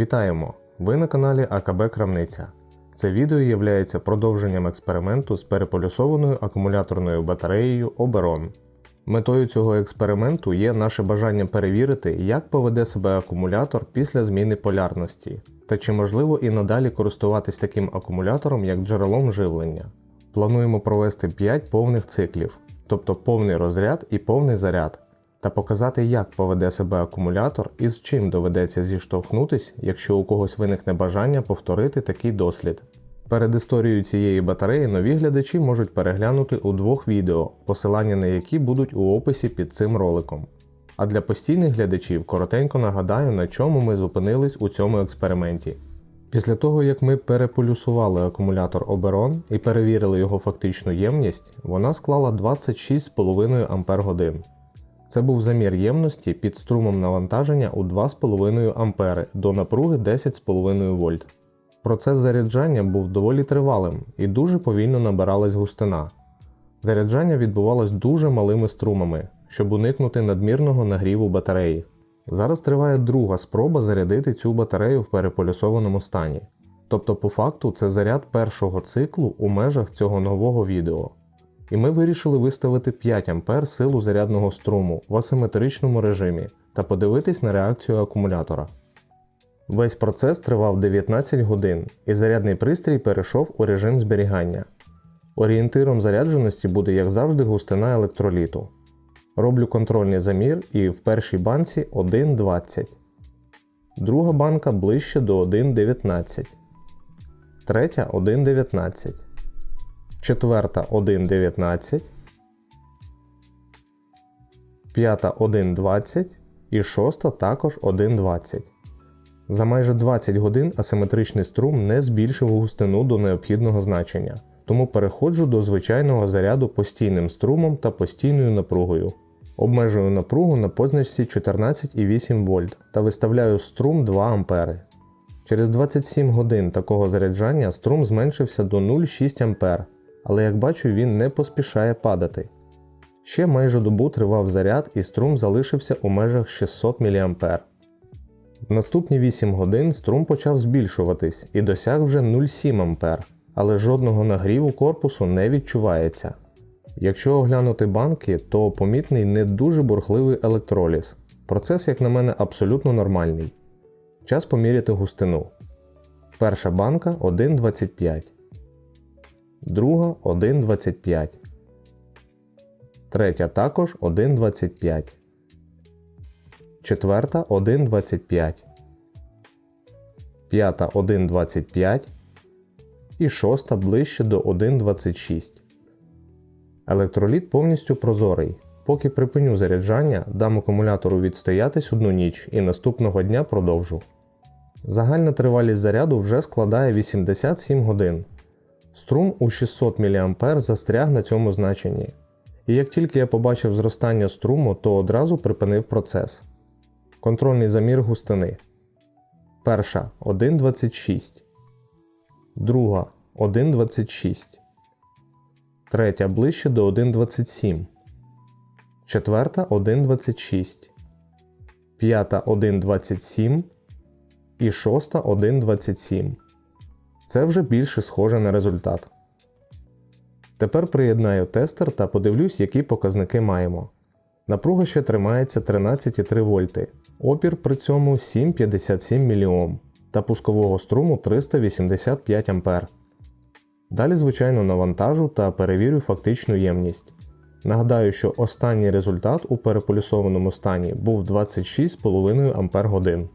Вітаємо! Ви на каналі АКБ Крамниця. Це відео є продовженням експерименту з переполюсованою акумуляторною батареєю Oberon. Метою цього експерименту є наше бажання перевірити, як поведе себе акумулятор після зміни полярності, та чи можливо і надалі користуватись таким акумулятором як джерелом живлення. Плануємо провести 5 повних циклів, тобто повний розряд і повний заряд, та показати, як поведе себе акумулятор і з чим доведеться зіштовхнутись, якщо у когось виникне бажання повторити такий дослід. Перед історією цієї батареї нові глядачі можуть переглянути у двох відео, посилання на які будуть у описі під цим роликом. А для постійних глядачів коротенько нагадаю, на чому ми зупинились у цьому експерименті. Після того, як ми переполюсували акумулятор Oberon і перевірили його фактичну ємність, вона склала 26,5 Ах. Це був замір ємності під струмом навантаження у 2,5 А до напруги 10,5 В. Процес заряджання був доволі тривалим і дуже повільно набиралась густина. Заряджання відбувалось дуже малими струмами, щоб уникнути надмірного нагріву батареї. Зараз триває друга спроба зарядити цю батарею в переполюсованому стані. Тобто, по факту, це заряд першого циклу у межах цього нового відео. І ми вирішили виставити 5 А силу зарядного струму в асиметричному режимі та подивитись на реакцію акумулятора. Весь процес тривав 19 годин, і зарядний пристрій перейшов у режим зберігання. Орієнтиром зарядженості буде, як завжди, густина електроліту. Роблю контрольний замір і в першій банці 1,20. Друга банка ближче до 1,19. Третя 1,19. Четверта 1,19. П'ята 1,20 і шоста також 1,20. За майже 20 годин асиметричний струм не збільшив густину до необхідного значення, тому переходжу до звичайного заряду постійним струмом та постійною напругою. Обмежую напругу на позначці 14,8 В та виставляю струм 2 А. Через 27 годин такого заряджання струм зменшився до 0,6 А, але як бачу, він не поспішає падати. Ще майже добу тривав заряд і струм залишився у межах 600 мА. В наступні 8 годин струм почав збільшуватись і досяг вже 0,7 А, але жодного нагріву корпусу не відчувається. Якщо оглянути банки, то помітний не дуже бурхливий електроліз. Процес, як на мене, абсолютно нормальний. Час поміряти густину. Перша банка 1,25. Друга 1,25. Третя також 1,25. Четверта 1,25. П'ята 1,25. І шоста ближче до 1,26. Електроліт повністю прозорий. Поки припиню заряджання, дам акумулятору відстоятись одну ніч і наступного дня продовжу. Загальна тривалість заряду вже складає 87 годин. Струм у 600 мА застряг на цьому значенні. І як тільки я побачив зростання струму, то одразу припинив процес. Контрольний замір густини. Перша 1,26. Друга 1,26. Третя ближче до 1,27. Четверта 1,26. П'ята 1,27. І шоста 1,27. Це вже більше схоже на результат. Тепер приєднаю тестер та подивлюсь, які показники маємо. Напруга ще тримається 13,3 вольти. Опір при цьому 7,57 мОм та пускового струму 385 А. Далі, звичайно, навантажу та перевірю фактичну ємність. Нагадаю, що останній результат у переполюсованому стані був 26,5 Ах.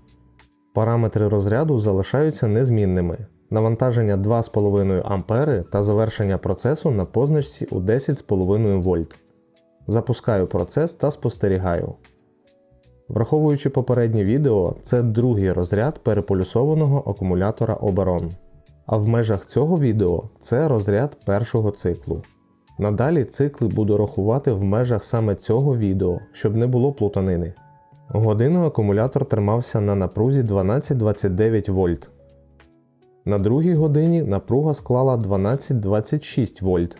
Параметри розряду залишаються незмінними. Навантаження 2,5 А та завершення процесу на позначці у 10,5 В. Запускаю процес та спостерігаю. Враховуючи попереднє відео, це другий розряд переполюсованого акумулятора Oberon. А в межах цього відео це розряд першого циклу. Надалі цикли буду рахувати в межах саме цього відео, щоб не було плутанини. Годину акумулятор тримався на напрузі 1229 вольт. На другій годині напруга склала 1226 вольт.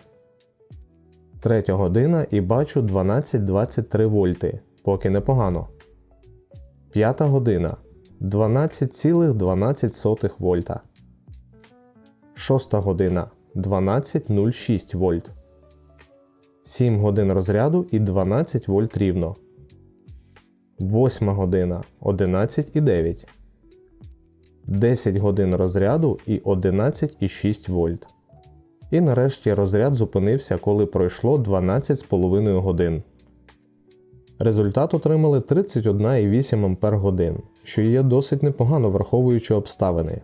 Третя година і бачу 1223 вольти, поки непогано. П'ята година 12,12 вольта. 6 година 12,06 вольт. 7 годин розряду і 12 вольт рівно. 8 година 11,9. 10 годин розряду і 11,6 вольт. І нарешті розряд зупинився, коли пройшло 12,5 годин. Результат отримали 31,8 Ах, що є досить непогано враховуючи обставини.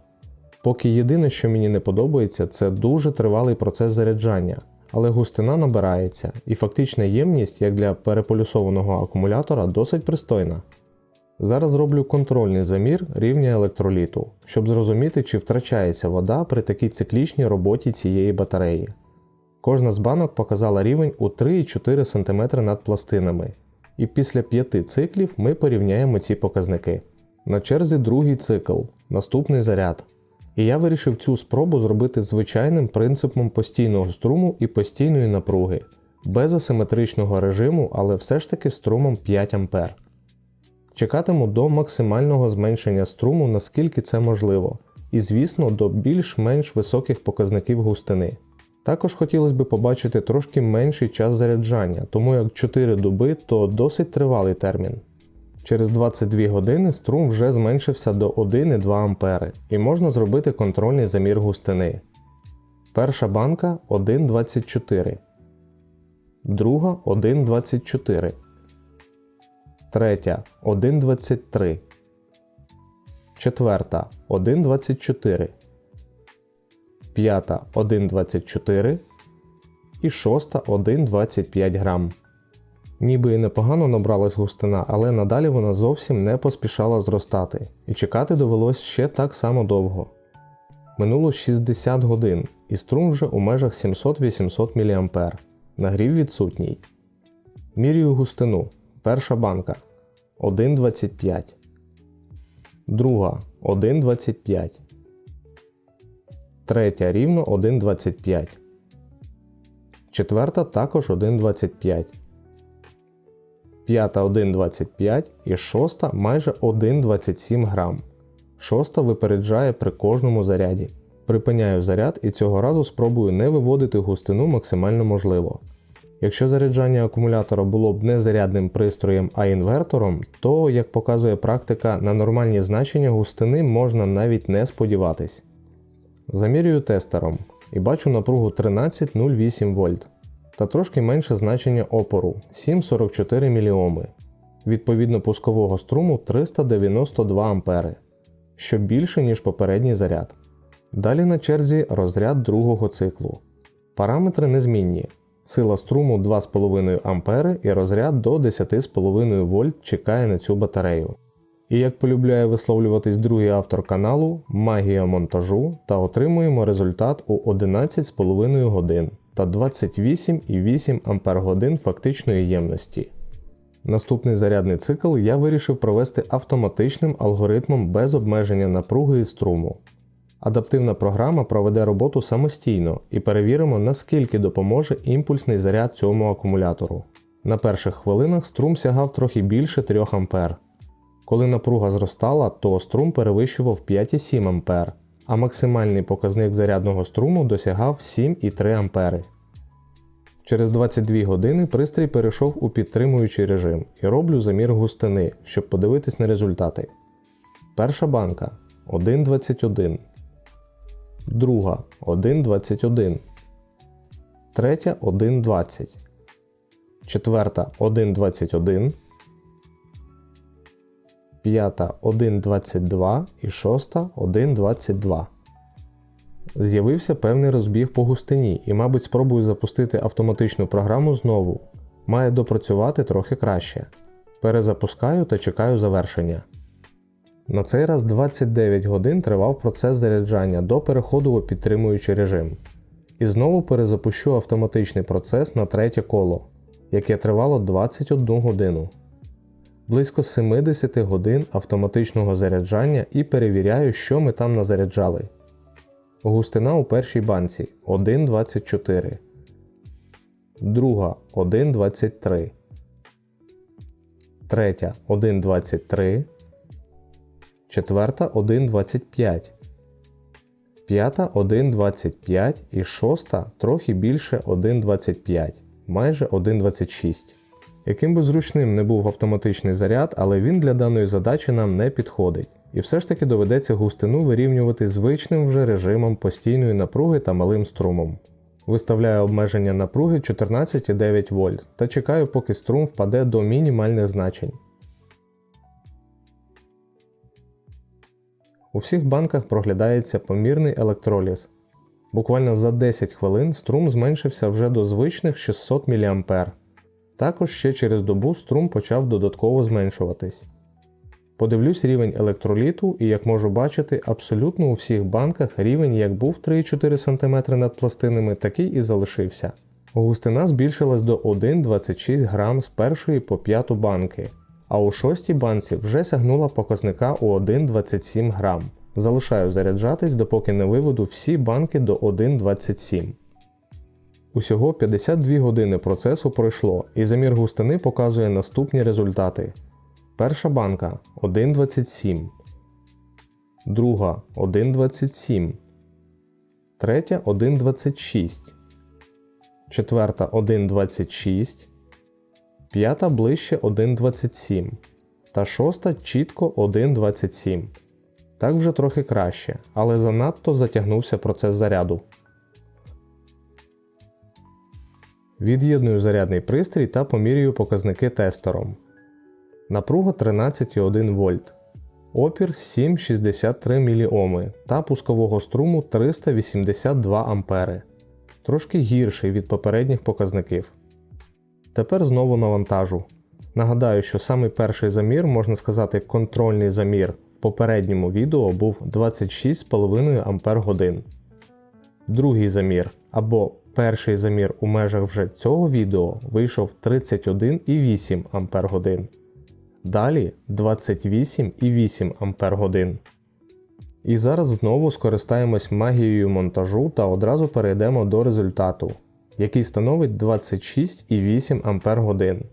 Поки єдине, що мені не подобається, це дуже тривалий процес заряджання, але густина набирається, і фактична ємність, як для переполюсованого акумулятора, досить пристойна. Зараз роблю контрольний замір рівня електроліту, щоб зрозуміти, чи втрачається вода при такій циклічній роботі цієї батареї. Кожна з банок показала рівень у 3,4 см над пластинами, і після 5 циклів ми порівняємо ці показники. На черзі другий цикл, наступний заряд. І я вирішив цю спробу зробити звичайним принципом постійного струму і постійної напруги, без асиметричного режиму, але все ж таки струмом 5 А. Чекатиму до максимального зменшення струму, наскільки це можливо, і, звісно, до більш-менш високих показників густини. Також хотілося б побачити трошки менший час заряджання, тому як 4 доби то досить тривалий термін. Через 22 години струм вже зменшився до 1,2 А і можна зробити контрольний замір густини. Перша банка 1,24, друга 1,24, третя 1,23, четверта 1,24, п'ята 1,24 і шоста 1,25 грам. Ніби і непогано набралась густина, але надалі вона зовсім не поспішала зростати, і чекати довелось ще так само довго. Минуло 60 годин, і струм вже у межах 700-800 мА. Нагрів відсутній. Мірюю густину. Перша банка 1,25. Друга 1,25. Третя рівно 1,25. Четверта також 1,25 п'ята 1,25 і шоста майже 1,27 грам. Шоста випереджає при кожному заряді. Припиняю заряд і цього разу спробую не виводити густину максимально можливо. Якщо заряджання акумулятора було б не зарядним пристроєм, а інвертором, то, як показує практика, на нормальні значення густини можна навіть не сподіватись. Замірюю тестером і бачу напругу 13,08 вольт та трошки менше значення опору 7,44 мільйоми, відповідно пускового струму 392 А, що більше, ніж попередній заряд. Далі на черзі розряд другого циклу. Параметри незмінні. Сила струму 2,5 А і розряд до 10,5 В чекає на цю батарею. І як полюбляє висловлюватись другий автор каналу, магія монтажу та отримуємо результат у 11,5 годин та 28,8 Ах фактичної ємності. Наступний зарядний цикл я вирішив провести автоматичним алгоритмом без обмеження напруги і струму. Адаптивна програма проведе роботу самостійно і перевіримо, наскільки допоможе імпульсний заряд цьому акумулятору. На перших хвилинах струм сягав трохи більше 3 А. Коли напруга зростала, то струм перевищував 5,7 А, а максимальний показник зарядного струму досягав 7,3 А. Через 22 години пристрій перейшов у підтримуючий режим і роблю замір густини, щоб подивитись на результати. Перша банка 1,21, друга 1,21, третя 1,20, четверта 1,21, п'ята 1,22 і шоста 1,22. З'явився певний розбіг по густині і, мабуть, спробую запустити автоматичну програму знову. Має допрацювати трохи краще. Перезапускаю та чекаю завершення. На цей раз 29 годин тривав процес заряджання до переходу у підтримуючий режим. І знову перезапущу автоматичний процес на третє коло, яке тривало 21 годину. Близько 70 годин автоматичного заряджання і перевіряю, що ми там назаряджали. Густина у першій банці 1,24. Друга 1,23. Третя 1,23. Четверта 1,25, п'ята 1,25 і шоста трохи більше 1,25, майже 1,26. Яким би зручним не був автоматичний заряд, але він для даної задачі нам не підходить. І все ж таки доведеться густину вирівнювати звичним вже режимом постійної напруги та малим струмом. Виставляю обмеження напруги 14,9 вольт та чекаю, поки струм впаде до мінімальних значень. У всіх банках проглядається помірний електроліз. Буквально за 10 хвилин струм зменшився вже до звичних 600 мА. Також ще через добу струм почав додатково зменшуватись. Подивлюсь рівень електроліту і, як можу бачити, абсолютно у всіх банках рівень як був 3,4 см над пластинами, такий і залишився. Густина збільшилась до 1,26 грам з першої по п'яту банки, а у шостій банці вже сягнула показника у 1,27 грам. Залишаю заряджатись, допоки не виведу всі банки до 1,27. Усього 52 години процесу пройшло, і замір густини показує наступні результати. Перша банка 1,27. Друга 1,27. Третя 1,26. Четверта 1,26. П'ята ближче 1,27. Та шоста чітко 1,27. Так вже трохи краще, але занадто затягнувся процес заряду. Від'єдную зарядний пристрій та помірюю показники тестером. Напруга 13,1 вольт. Опір 7,63 мОм та пускового струму 382 ампери. Трошки гірший від попередніх показників. Тепер знову навантажу. Нагадаю, що самий перший замір, можна сказати, контрольний замір в попередньому відео був 26,5 Ампер годин. Другий замір або перший замір у межах вже цього відео вийшов 31,8 Ампер годин. Далі 28,8 Ампер годин. І зараз знову скористаємось магією монтажу та одразу перейдемо до результату, який становить 26,8 Ампер годин.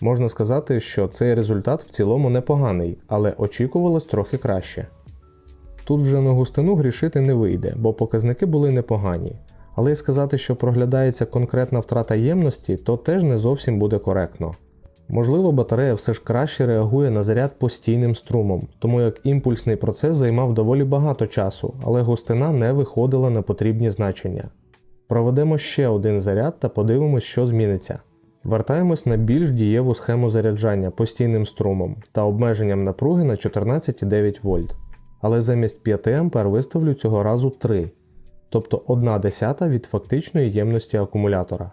Можна сказати, що цей результат в цілому непоганий, але очікувалось трохи краще. Тут вже на густину грішити не вийде, бо показники були непогані. Але й сказати, що проглядається конкретна втрата ємності, то теж не зовсім буде коректно. Можливо, батарея все ж краще реагує на заряд постійним струмом, тому як імпульсний процес займав доволі багато часу, але густина не виходила на потрібні значення. Проведемо ще один заряд та подивимось, що зміниться. Вертаємось на більш дієву схему заряджання постійним струмом та обмеженням напруги на 14,9 вольт. Але замість 5 А виставлю цього разу 3, тобто 1 десята від фактичної ємності акумулятора.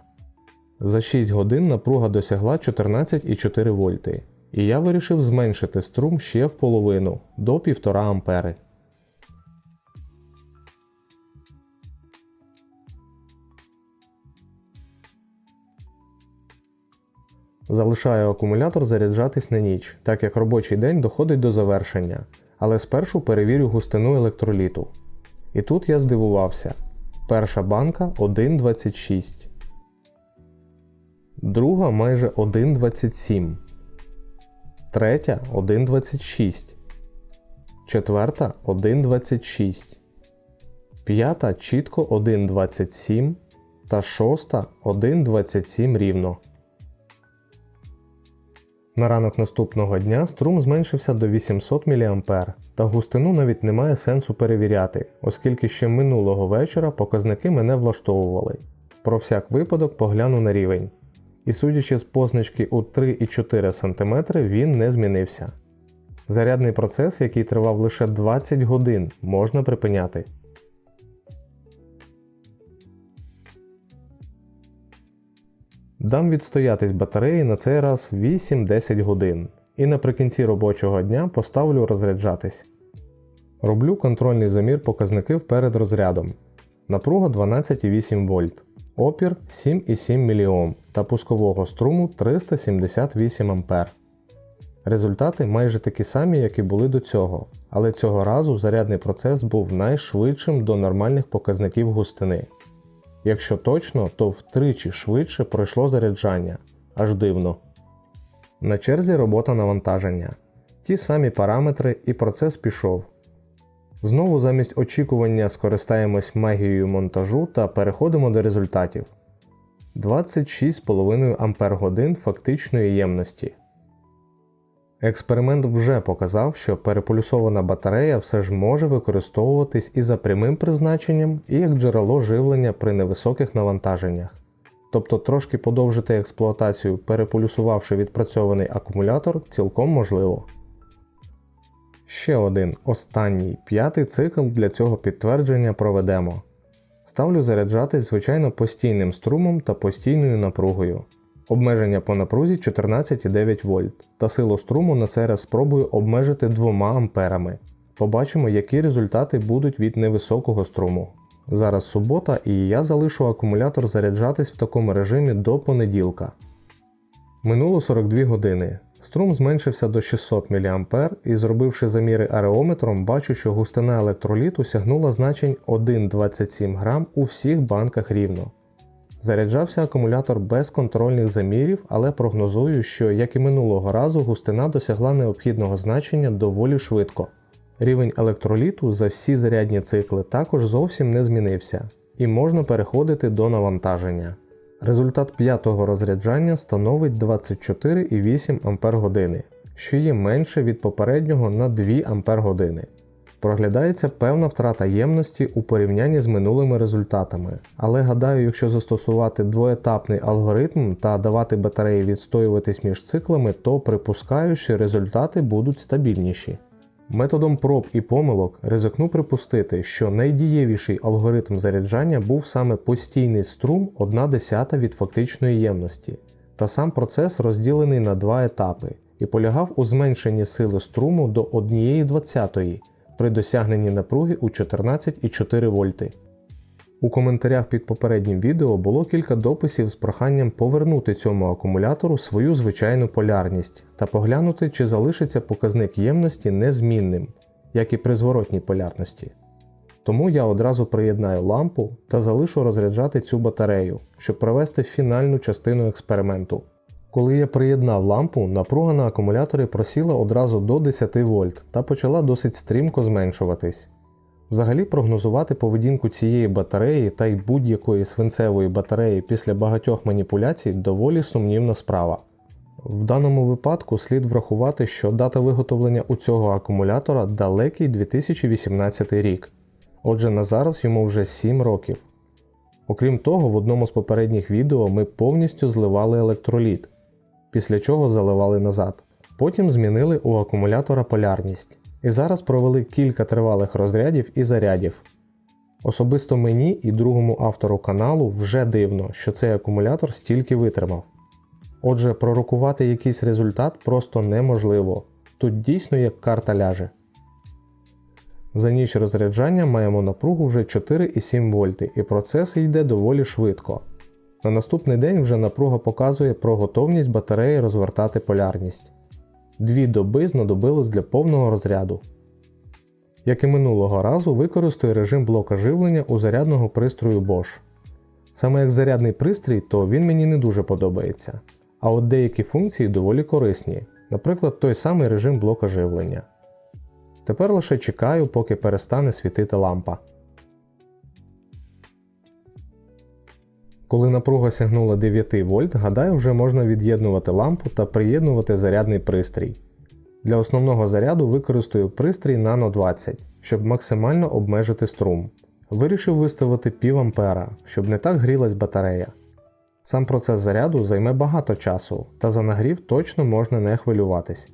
За 6 годин напруга досягла 14,4 вольти, і я вирішив зменшити струм ще в половину до 1,5 ампери. Залишаю акумулятор заряджатись на ніч, так як робочий день доходить до завершення, але спершу перевірю густину електроліту. І тут я здивувався. Перша банка 1,26. Друга майже 1,27. Третя 1,26. Четверта 1,26. П'ята чітко 1,27. Та шоста 1,27 рівно. На ранок наступного дня струм зменшився до 800 мА, та густину навіть немає сенсу перевіряти, оскільки ще минулого вечора показники мене влаштовували. Про всяк випадок погляну на рівень. І судячи з позначки у 3,4 см, він не змінився. Зарядний процес, який тривав лише 20 годин, можна припиняти. Дам відстоятись батареї на цей раз 8-10 годин, і наприкінці робочого дня поставлю розряджатись. Роблю контрольний замір показників перед розрядом. Напруга 12,8 вольт, опір 7,7 мОм та пускового струму 378 А. Результати майже такі самі, як і були до цього, але цього разу зарядний процес був найшвидшим до нормальних показників густини. Якщо точно, то втричі швидше пройшло заряджання. Аж дивно. На черзі робота навантаження. Ті самі параметри і процес пішов. Знову замість очікування скористаємось магією монтажу та переходимо до результатів. 26,5 Ампер-годин фактичної ємності. Експеримент вже показав, що переполюсована батарея все ж може використовуватись і за прямим призначенням, і як джерело живлення при невисоких навантаженнях. Тобто трошки подовжити експлуатацію, переполюсувавши відпрацьований акумулятор, цілком можливо. Ще один останній п'ятий цикл для цього підтвердження проведемо. Ставлю заряджатись звичайно постійним струмом та постійною напругою. Обмеження по напрузі 14,9 вольт та силу струму на раз спробую обмежити 2 амперами. Побачимо, які результати будуть від невисокого струму. Зараз субота і я залишу акумулятор заряджатись в такому режимі до понеділка. Минуло 42 години. Струм зменшився до 600 мА і, зробивши заміри ареометром, бачу, що густина електроліту сягнула значень 1,27 грам у всіх банках рівно. Заряджався акумулятор без контрольних замірів, але прогнозую, що, як і минулого разу, густина досягла необхідного значення доволі швидко. Рівень електроліту за всі зарядні цикли також зовсім не змінився, і можна переходити до навантаження. Результат п'ятого розряджання становить 24,8 Ампер-години, що є менше від попереднього на 2 Ампер-години. Проглядається певна втрата ємності у порівнянні з минулими результатами, але гадаю, якщо застосувати двоетапний алгоритм та давати батареї відстоюватись між циклами, то припускаю, що результати будуть стабільніші. Методом проб і помилок ризикну припустити, що найдієвіший алгоритм заряджання був саме постійний струм 1 десята від фактичної ємності, та сам процес розділений на два етапи і полягав у зменшенні сили струму до 1 двадцятої при досягненні напруги у 14,4 вольти. У коментарях під попереднім відео було кілька дописів з проханням повернути цьому акумулятору свою звичайну полярність та поглянути, чи залишиться показник ємності незмінним, як і при зворотній полярності. Тому я одразу приєднаю лампу та залишу розряджати цю батарею, щоб провести фінальну частину експерименту. Коли я приєднав лампу, напруга на акумуляторі просіла одразу до 10 вольт та почала досить стрімко зменшуватись. Взагалі прогнозувати поведінку цієї батареї та й будь-якої свинцевої батареї після багатьох маніпуляцій доволі сумнівна справа. В даному випадку слід врахувати, що дата виготовлення у цього акумулятора далекий 2018 рік, отже на зараз йому вже 7 років. Окрім того, в одному з попередніх відео ми повністю зливали електроліт, після чого заливали назад. Потім змінили у акумулятора полярність. І зараз провели кілька тривалих розрядів і зарядів. Особисто мені і другому автору каналу вже дивно, що цей акумулятор стільки витримав. Отже, пророкувати якийсь результат просто неможливо. Тут дійсно як карта ляже. За ніч розряджання маємо напругу вже 4,7 вольти і процес йде доволі швидко. На наступний день вже напруга показує про готовність батареї розвертати полярність. Дві доби знадобилось для повного розряду. Як і минулого разу, використаю режим блока живлення у зарядного пристрою Bosch. Саме як зарядний пристрій, то він мені не дуже подобається. А от деякі функції доволі корисні, наприклад, той самий режим блока живлення. Тепер лише чекаю, поки перестане світити лампа. Коли напруга сягнула 9 вольт, гадаю, вже можна від'єднувати лампу та приєднувати зарядний пристрій. Для основного заряду використаю пристрій Nano 20, щоб максимально обмежити струм. Вирішив виставити пів ампера, щоб не так грілась батарея. Сам процес заряду займе багато часу, та за нагрів точно можна не хвилюватись.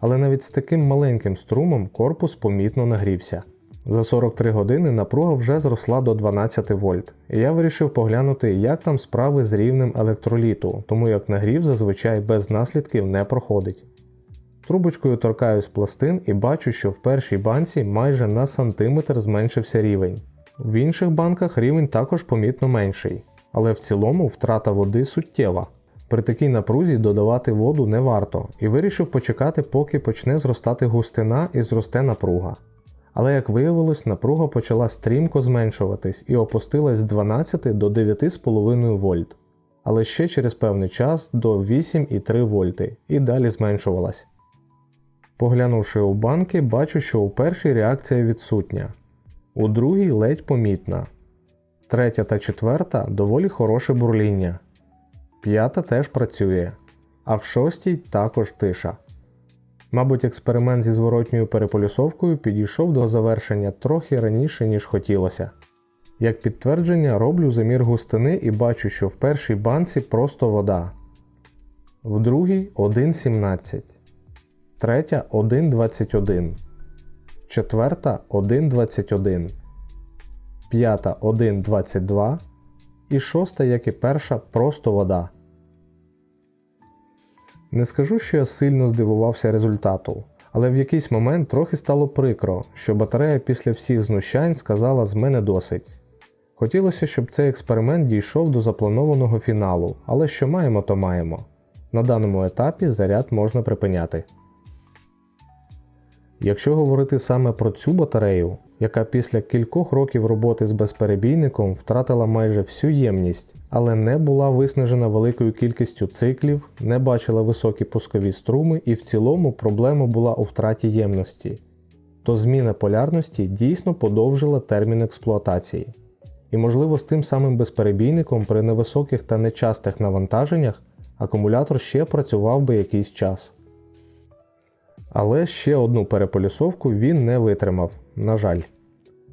Але навіть з таким маленьким струмом корпус помітно нагрівся. За 43 години напруга вже зросла до 12 вольт, і я вирішив поглянути, як там справи з рівнем електроліту, тому як нагрів зазвичай без наслідків не проходить. Трубочкою торкаюсь пластин і бачу, що в першій банці майже на сантиметр зменшився рівень. В інших банках рівень також помітно менший, але в цілому втрата води суттєва. При такій напрузі додавати воду не варто, і вирішив почекати, поки почне зростати густина і зросте напруга. Але, як виявилось, напруга почала стрімко зменшуватись і опустилась з 12 до 9,5 вольт, але ще через певний час до 8,3 вольти і далі зменшувалась. Поглянувши у банки, бачу, що у першій реакція відсутня, у другій ледь помітна. Третя та четверта доволі хороше бурління. П'ята теж працює, а в шостій також тиша. Мабуть, експеримент зі зворотньою переполюсовкою підійшов до завершення трохи раніше, ніж хотілося. Як підтвердження, роблю замір густини і бачу, що в першій банці просто вода, в другій 1,17, третя 1,21, четверта 1,21, п'ята 1,22 і шоста, як і перша, просто вода. Не скажу, що я сильно здивувався результату, але в якийсь момент трохи стало прикро, що батарея після всіх знущань сказала з мене досить. Хотілося, щоб цей експеримент дійшов до запланованого фіналу, але що маємо, то маємо. На даному етапі заряд можна припиняти. Якщо говорити саме про цю батарею, яка після кількох років роботи з безперебійником втратила майже всю ємність, але не була виснажена великою кількістю циклів, не бачила високі пускові струми і в цілому проблема була у втраті ємності, то зміна полярності дійсно подовжила термін експлуатації. І можливо з тим самим безперебійником при невисоких та нечастих навантаженнях акумулятор ще працював би якийсь час. Але ще одну переполюсовку він не витримав, на жаль.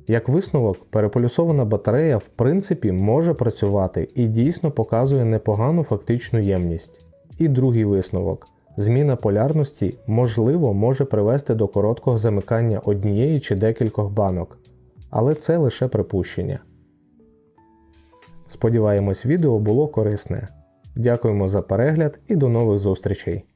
Як висновок, переполюсована батарея в принципі може працювати і дійсно показує непогану фактичну ємність. І другий висновок: зміна полярності можливо може привести до короткого замикання однієї чи декількох банок, але це лише припущення. Сподіваємось, відео було корисне. Дякуємо за перегляд і до нових зустрічей!